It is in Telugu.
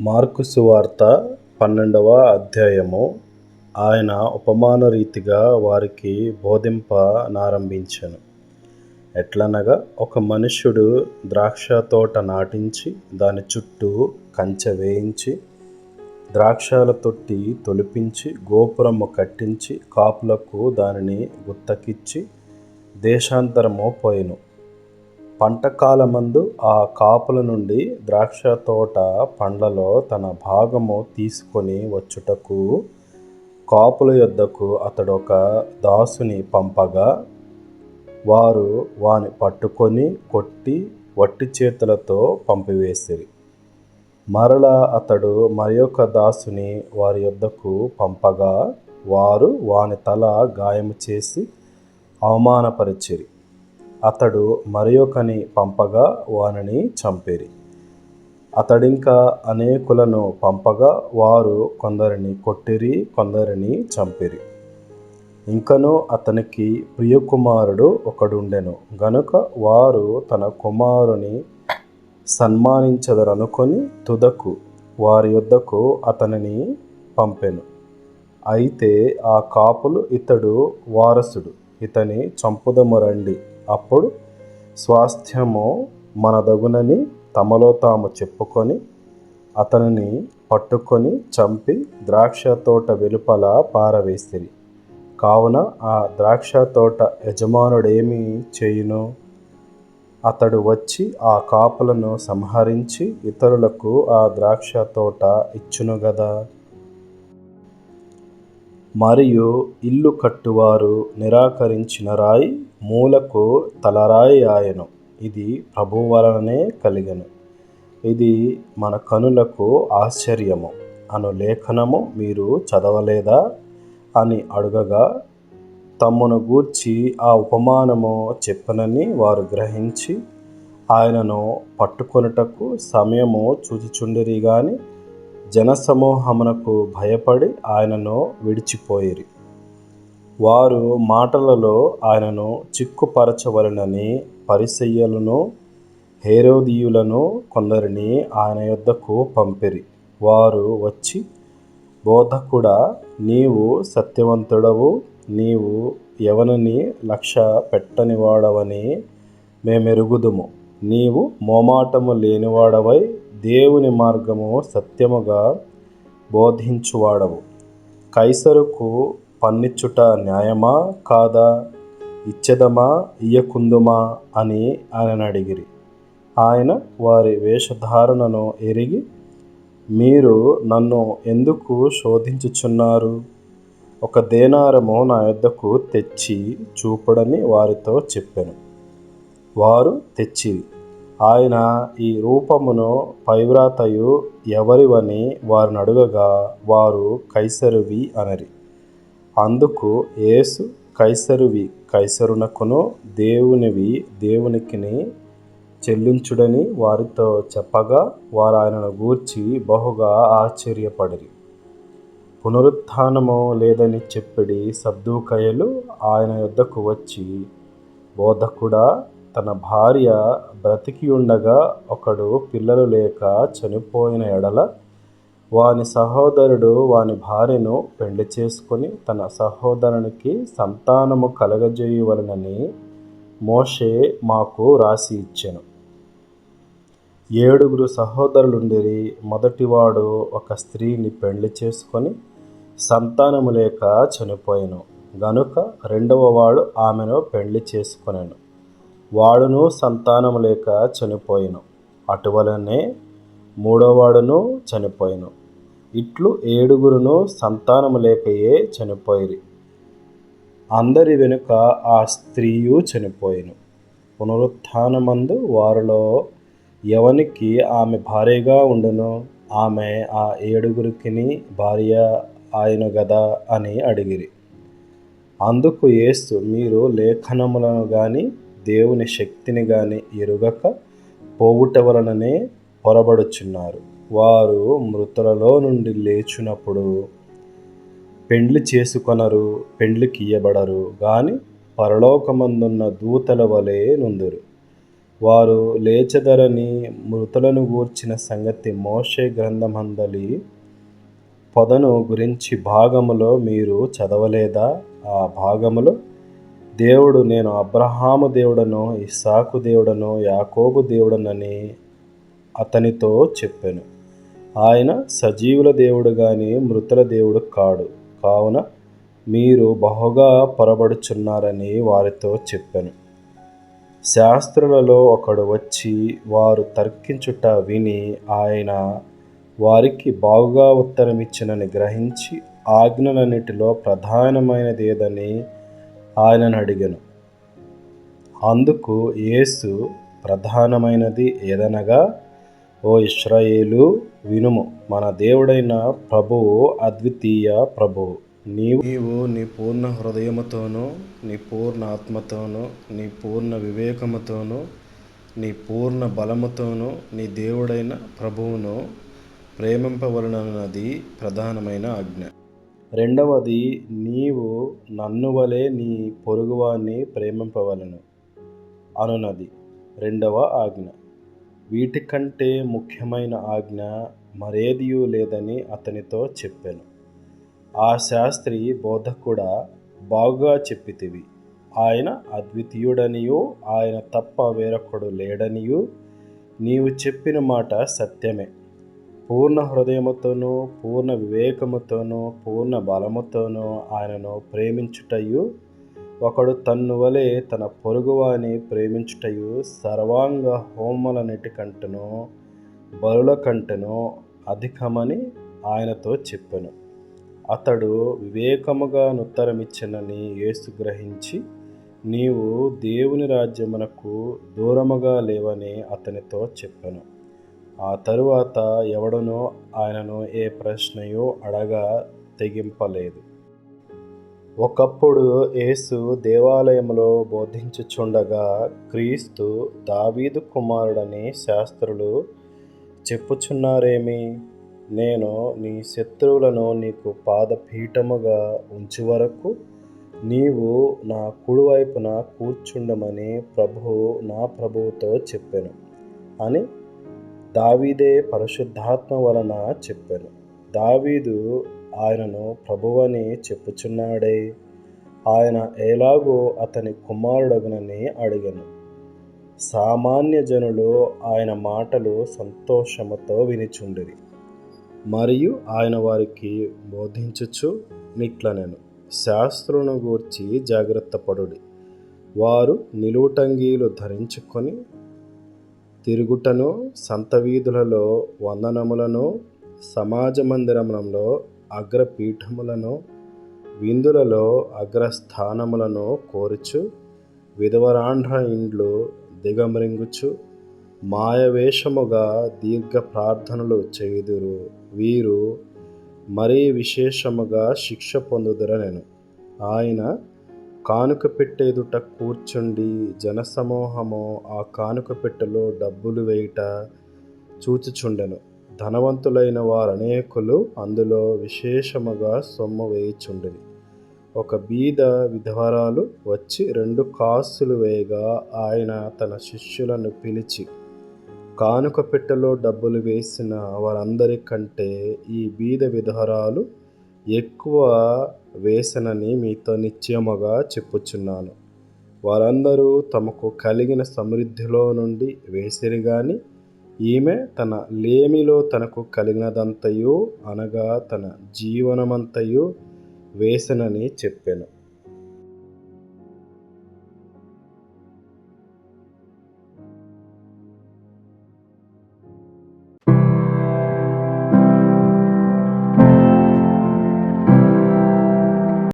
మార్కు సువార్త పన్నెండవ అధ్యాయము. ఆయన ఉపమాన రీతిగా వారికి బోధింప నారంభించను ఎట్లనగా ఒక మనుష్యుడు ద్రాక్ష తోట నాటించి దాని చుట్టూ కంచె వేయించి ద్రాక్షల తొట్టి తొలిపించి గోపురము కట్టించి కాపులకు దానిని గుత్తకిచ్చి దేశాంతరము పోయిను. పంటకాలమందు ఆ కాపుల నుండి ద్రాక్ష తోట పండ్లలో తన భాగము తీసుకొని వచ్చుటకు కాపుల యొద్దకు అతడొక దాసుని పంపగా వారు వాని పట్టుకొని కొట్టి వట్టి చేతులతో పంపివేసిరి. మరలా అతడు మరియొక దాసుని వారి యొద్దకు పంపగా వారు వాని తల గాయము చేసి అవమానపరిచిరి. అతడు మరియొకని పంపగా వానిని చంపిరి. అతడింకా అనేకులను పంపగా వారు కొందరిని కొట్టిరి కొందరిని చంపిరి. ఇంకను అతనికి ప్రియకుమారుడు ఒకడుండెను. గనుక వారు తన కుమారుని సన్మానించదరనుకొని తుదకు వారి యొద్దకు అతనిని పంపెను. అయితే ఆ కాపులు ఇతడు వారసుడు. ఇతని చంపుదము రండి. అప్పుడు స్వాస్థ్యము మనదగునని తమలో తాము చెప్పుకొని అతనిని పట్టుకొని చంపి ద్రాక్ష తోట వెలుపల పారవేసిరి. కావున ఆ ద్రాక్ష తోట యజమానుడేమి చేయును? అతడు వచ్చి ఆ కాపులను సంహరించి ఇతరులకు ఆ ద్రాక్ష తోట ఇచ్చును గదా? మరియు ఇల్లు కట్టువారు నిరాకరించిన రాయి మూలకు తలరాయి ఆయను. ఇది ప్రభు వలననే కలిగెను. ఇది మన కనులకు ఆశ్చర్యము. అను లేఖనము మీరు చదవలేదా? అని అడుగగా తమ్మును గూర్చి ఆ ఉపమానము చెప్పనని వారు గ్రహించి ఆయనను పట్టుకొనుటకు సమయము చూచుచుండిరి గాని జనసమూహమునకు భయపడి ఆయనను విడిచిపోయిరి. వారు మాటలలో ఆయనను చిక్కుపరచవలనని పరిసయ్యలను హేరోదీయులను కొందరిని ఆయన యొద్దకు పంపిరి. వారు వచ్చి బోధకుడా నీవు సత్యవంతుడవు నీవు ఎవరిని లక్ష్య పెట్టనివాడవని మేమెరుగుదుము. నీవు మోమాటము లేనివాడవై దేవుని మార్గము సత్యముగా బోధించువాడవు. కైసరుకు పన్నిచ్చుట న్యాయమా కాదా? ఇచ్చెదమా? ఇయ్యకుందుమా? అని ఆయన అడిగిరి. ఆయన వారి వేషధారణను ఎరిగి మీరు నన్ను ఎందుకు శోధించుచున్నారు? ఒక దేనారము నా యొద్దకు తెచ్చి చూపడని వారితో చెప్పాను. వారు తెచ్చిరి. ఆయన ఈ రూపమును పైవ్రాతయు ఎవరివని వారిని అడుగగా వారు కైసరువి అనరి. అందుకు యేసు కైసరువి కైసరునకును దేవునివి దేవునికిని చెల్లించుడని వారితో చెప్పగా వారు ఆయనను గూర్చి బహుగా ఆశ్చర్యపడిరి. పునరుత్నము లేదని చెప్పిడి సబ్దూకయలు ఆయన యొద్దకు వచ్చి బోధకుడా తన భార్య బ్రతికి ఉండగా ఒకడు పిల్లలు లేక చనిపోయిన ఎడల వాని సహోదరుడు వాని భార్యను పెళ్ళి చేసుకొని తన సహోదరునికి సంతానము కలగజేయవలనని మోషే మాకు రాసి ఇచ్చెను. ఏడుగురు సహోదరులుండిరి మొదటివాడు ఒక స్త్రీని పెళ్ళి చేసుకొని సంతానము లేక చనిపోయాను. గనుక రెండవ వాడు ఆమెను పెళ్ళి చేసుకొనెను. వాడును సంతానము లేక చనిపోయిను. అటువలనే మూడోవాడును చనిపోయిను. ఇట్లు ఏడుగురును సంతానము లేకయే చనిపోయిరి. అందరి వెనుక ఆ స్త్రీయు చనిపోయిను. పునరుత్నమందు వారిలో ఎవనికి ఆమె భార్యగా ఉండును? ఆమె ఆ ఏడుగురికిని భార్య ఆయన గదా అని అడిగిరి. అందుకు ఏస్తు మీరు లేఖనములను కానీ దేవుని శక్తిని గాని ఎరుగక పోవుట వలననే పొరబడుచున్నారు. వారు మృతులలో నుండి లేచినప్పుడు పెండ్లి చేసుకొనరు పెండ్లికి ఇయ్యబడరు గాని పరలోకమందున్న దూతల వలె నుందురు. వారు లేచదరని మృతులను గూర్చిన సంగతి మోషే గ్రంథమందలి పొదను గురించి భాగములో మీరు చదవలేదా? ఆ భాగములో దేవుడు నేను అబ్రహాము దేవుడను ఇస్సాకు దేవుడను యాకోబు దేవుడనని అతనితో చెప్పాను. ఆయన సజీవుల దేవుడు కానీ మృతుల దేవుడు కాడు. కావున మీరు బహుగా పొరబడుచున్నారని వారితో చెప్పాను. శాస్త్రులలో ఒకడు వచ్చి వారు తర్కించుట విని ఆయన వారికి బాగుగా ఉత్తరమిచ్చినని గ్రహించి ఆజ్ఞలన్నిటిలో ప్రధానమైనది ఏదని ఆయనను అడిగాను. అందుకు యేసు ప్రధానమైనది ఏదనగా ఓ ఇస్రాయేలు వినుము మన దేవుడైన ప్రభువు అద్వితీయ ప్రభువు. నీవు నీవు నీ పూర్ణ హృదయముతోనూ నీ పూర్ణ ఆత్మతోనూ నీ పూర్ణ వివేకముతోనూ నీ పూర్ణ బలముతోనూ నీ దేవుడైన ప్రభువును ప్రేమింపవలనన్నది ప్రధానమైన ఆజ్ఞ. రెండవది నీవు నన్ను వలె నీ పొరుగువాన్ని ప్రేమింపవలను అనునది. రెండవ ఆజ్ఞ. వీటికంటే ముఖ్యమైన ఆజ్ఞ మరేదియూ లేదని అతనితో చెప్పాను. ఆ శాస్త్రి బోధకుడా బాగుగా చెప్పితివి. ఆయన అద్వితీయుడనియూ ఆయన తప్ప వేరొకడు లేడనియూ నీవు చెప్పిన మాట సత్యమే. పూర్ణ హృదయముతోనూ పూర్ణ వివేకముతోనూ పూర్ణ బలముతోనూ ఆయనను ప్రేమించుటయు ఒకడు తన్ను వలె తన పొరుగువాని ప్రేమించుటయు సర్వాంగ హోమలన్నిటి కంటను బరుల కంటను అధికమని ఆయనతో చెప్పాను. అతడు వివేకముగా నుత్తరమిచ్చనని యేసు గ్రహించి నీవు దేవుని రాజ్యమునకు దూరముగా లేవని అతనితో చెప్పాను. ఆ తరువాత ఎవడనో ఆయనను ఏ ప్రశ్నయో అడగా తెగింపలేదు. ఒకప్పుడు యేసు దేవాలయంలో బోధించుచుండగా క్రీస్తు దావీదు కుమారుడని శాస్త్రులు చెప్పుచున్నారేమి? నేను నీ శత్రువులను నీకు పాదపీఠముగా ఉంచు వరకు నీవు నా కుడివైపున కూర్చుండమని ప్రభువు నా ప్రభువుతో చెప్పాను అని దావీదే పరిశుద్ధాత్మ వలన చెప్పాను దావీదు ఆయనను ప్రభువని చెప్పుచున్నాడే. ఆయన ఎలాగో అతని కుమారుడగునని అడిగాను. సామాన్య జనులు ఆయన మాటలు సంతోషముతో వినిచుండిరి. మరియు ఆయన వారికి బోధించుచు నిట్లనెను. శాస్త్రులను గూర్చి జాగ్రత్త పడుడి వారు నిలువుటంగీలు ధరించుకొని తిరుగుటను సంత వీధులలో వందనములను సమాజ మందిరములలో అగ్రపీఠములను విందులలో అగ్రస్థానములను కోరుచు విధవరాండ్ర ఇండ్లు దిగమరింగుచు మాయవేషముగా దీర్ఘ ప్రార్థనలు చేయుదురు. వీరు మరీ విశేషముగా శిక్ష పొందుదురనెను. ఆయన కానుక పెట్టేదుట కూర్చుండి జనసమూహము ఆ కానుక పెట్టెలో డబ్బులు వేయుట చూచుచుండెను. ధనవంతులైన వారనేకులు అందులో విశేషముగా సొమ్ము వేయుచుండిరి. ఒక బీద విధవరాలు వచ్చి రెండు కాసులు వేయగా ఆయన తన శిష్యులను పిలిచి కానుక పెట్టెలో డబ్బులు వేసిన వారందరికంటే ఈ బీద విధవరాలు ఎక్కువ వేసనని మీతో నిశ్చయముగా చెప్పుచున్నాను. వారందరూ తమకు కలిగిన సమృద్ధిలో నుండి వేసిరి గాని ఈమె తన లేమిలో తనకు కలిగినదంతయు అనగా తన జీవనమంతయు వేసనని చెప్పాను.